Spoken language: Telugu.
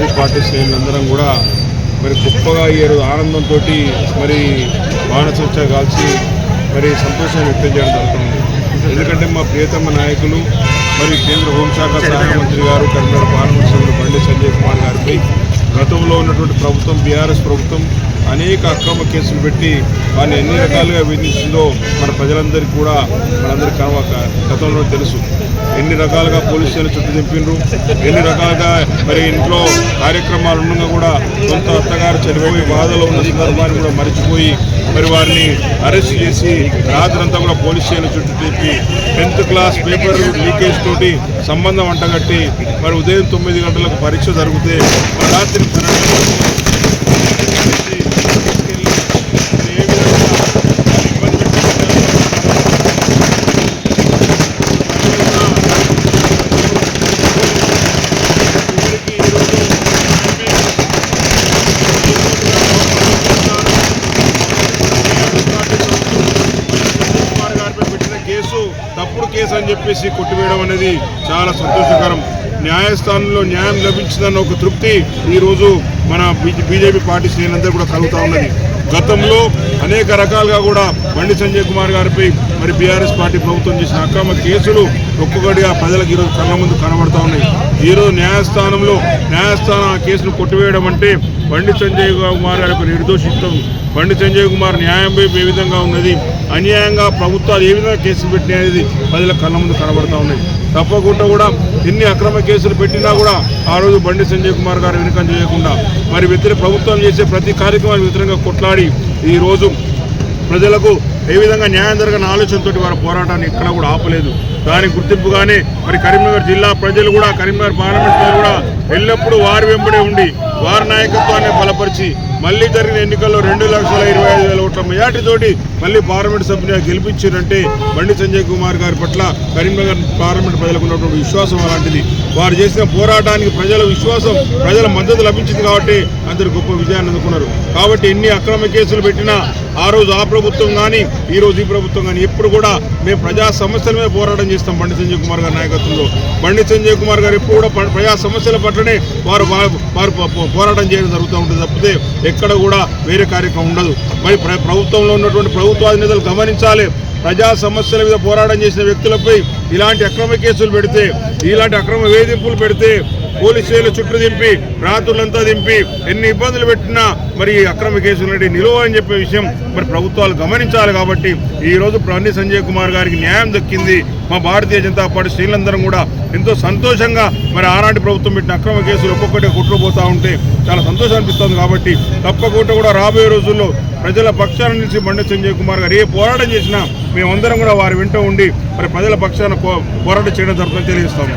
బీజేపీ పార్టీ శ్రేణులందరం కూడా మరి గొప్పగా ఈరోజు ఆనందంతో మరి బాణసంచ కాల్చి మరి సంతోషాన్ని వ్యక్తం చేయడం జరుగుతుంది. ఎందుకంటే మా ప్రియతమ నాయకులు మరి కేంద్ర హోంశాఖ సహాయ మంత్రి గారు కరీంనగర్ పార్లమెంట్ సభ్యులు బండి సంజయ్ కుమార్ గారిపై గతంలో ఉన్నటువంటి ప్రభుత్వం బీఆర్ఎస్ ప్రభుత్వం అనేక అక్రమ కేసులు పెట్టి వారిని ఎన్ని రకాలుగా వేధించిందో మన ప్రజలందరికీ కూడా మనందరికీ గతంలో తెలుసు. ఎన్ని రకాలుగా పోలీస్ స్టేషన్ చుట్టూ దింపిండ్రు ఎన్ని రకాలుగా మరి ఇంట్లో కార్యక్రమాలు ఉండగా కూడా సొంత అత్తగారు చనిపోయి బాధలో ఉన్న సందర్భాన్ని కూడా మర్చిపోయి మరి వారిని అరెస్ట్ చేసి రాత్రంతా కూడా పోలీస్ స్టేషన్ చుట్టూ తిప్పి టెన్త్ క్లాస్ పేపర్ లీకేజ్ తోటి సంబంధం అంటగట్టి మరి ఉదయం తొమ్మిది గంటలకు పరీక్ష జరిగితే రాత్రి పన్నెండు గంటలకు తీసుకెళ్ళి మరి ఏ విధంగా ఇబ్బంది పెట్టారు కుమార్ గారిపై పెట్టిన కేసు తప్పుడు కేసు అని చెప్పేసి కొట్టివేయడం అనేది చాలా సంతోషకరం. న్యాయస్థానంలో న్యాయం లభించిందన్న ఒక తృప్తి ఈరోజు మన బీజేపీ పార్టీ శ్రేణులందరూ కూడా కలుగుతూ ఉన్నది. గతంలో అనేక రకాలుగా కూడా బండి సంజయ్ కుమార్ గారిపై మరి బీఆర్ఎస్ పార్టీ ప్రభుత్వం చేసిన అక్రమ కేసులు ఒక్కొక్కటిగా ప్రజలకు ఈరోజు కళ్ళ ముందు కనబడుతూ ఉన్నాయి. ఈరోజు న్యాయస్థానంలో న్యాయస్థానం ఆ కేసును కొట్టివేయడం అంటే బండి సంజయ్ కుమార్ గారిపై నిర్దోషిత్వం. బండి సంజయ్ కుమార్ న్యాయం ఏ విధంగా ఉన్నది? అన్యాయంగా ప్రభుత్వాలు ఏ విధంగా కేసులు పెట్టినాయి అనేది ప్రజల కళ్ళ ముందు కనబడతా ఉన్నాయి. తప్పకుండా కూడా ఎన్ని అక్రమ కేసులు పెట్టినా కూడా ఆ రోజు బండి సంజయ్ కుమార్ గారు వెనుకం చేయకుండా మరి వ్యతిరేక ప్రభుత్వం చేసే ప్రతి కార్యక్రమాన్ని వ్యతిరేకంగా కొట్లాడి ఈ రోజు ప్రజలకు ఏ విధంగా న్యాయం జరగని ఆలోచనతోటి వారి పోరాటాన్ని ఎక్కడ కూడా ఆపలేదు. దానికి గుర్తింపుగానే మరి కరీంనగర్ జిల్లా ప్రజలు కూడా కరీంనగర్ పార్లమెంట్ కూడా ఎల్లప్పుడూ వారి వెంబడే ఉండి వారి నాయకత్వాన్ని బలపరిచి మళ్ళీ జరిగిన ఎన్నికల్లో రెండు లక్షల ఇరవై ఐదు వేల ఓట్ల మెజార్టీతోటి మళ్ళీ పార్లమెంట్ సభ్యునిగా గెలిపించారంటే బండి సంజయ్ కుమార్ గారి పట్ల కరీంనగర్ పార్లమెంట్ ప్రజలకు ఉన్నటువంటి విశ్వాసం అలాంటిది. వారు చేసిన పోరాటానికి ప్రజల విశ్వాసం ప్రజల మద్దతు లభించింది కాబట్టి అందరు గొప్ప విజయాన్ని అందుకున్నారు. కాబట్టి ఎన్ని అక్రమ కేసులు పెట్టినా ఆ రోజు ఆ ప్రభుత్వం కానీ ఈ రోజు ఈ ప్రభుత్వం కానీ ఎప్పుడు కూడా మేము ప్రజా సమస్యల మీద పోరాటం చేస్తాం బండి సంజయ్ కుమార్ గారి నాయకత్వంలో. బండి సంజయ్ కుమార్ గారు ఎప్పుడు కూడా ప్రజా సమస్యల పట్లనే వారు వారు పో- పోరాటం చేయడం జరుగుతూ ఉంటుంది తప్పితే ఎక్కడ కూడా వేరే కార్యక్రమం ఉండదు. మరి ప్ర- ప్రభుత్వంలో ఉన్నటువంటి ప్రభుత్వాధినేతలు గమనించాలి. ప్రజా సమస్యల మీద పోరాటం చేసిన వ్యక్తులపై ఇలాంటి అక్రమ కేసులు పెడితే ఇలాంటి అక్రమ వేధింపులు పెడితే పోలీసులు చుట్టూ దింపి రాత్రులంతా దింపి ఎన్ని ఇబ్బందులు పెట్టినా మరి ఈ అక్రమ కేసులు నిలువ అని చెప్పే విషయం మరి ప్రభుత్వాలు గమనించాలి కాబట్టి ఈ రోజు సంజయ్ కుమార్ గారికి న్యాయం దక్కింది. మా భారతీయ జనతా పార్టీ శ్రేణులందరం కూడా ఎంతో సంతోషంగా మరి ఆనాటి ప్రభుత్వం పెట్టిన అక్రమ కేసులు ఒక్కొక్కటి కొట్టుకుపోతా ఉంటే చాలా సంతోషం అనిపిస్తుంది కాబట్టి తప్పకుండా కూడా రాబోయే రోజుల్లో ప్రజల పక్షాన నిలిచి బండి సంజయ్ కుమార్ గారు ఏ పోరాటం చేసినా మేమందరం కూడా వారి వెంట ఉండి మరి ప్రజల పక్షాన పో- పోరాటం చేయడం జరుగుతుందని తెలియజేస్తాము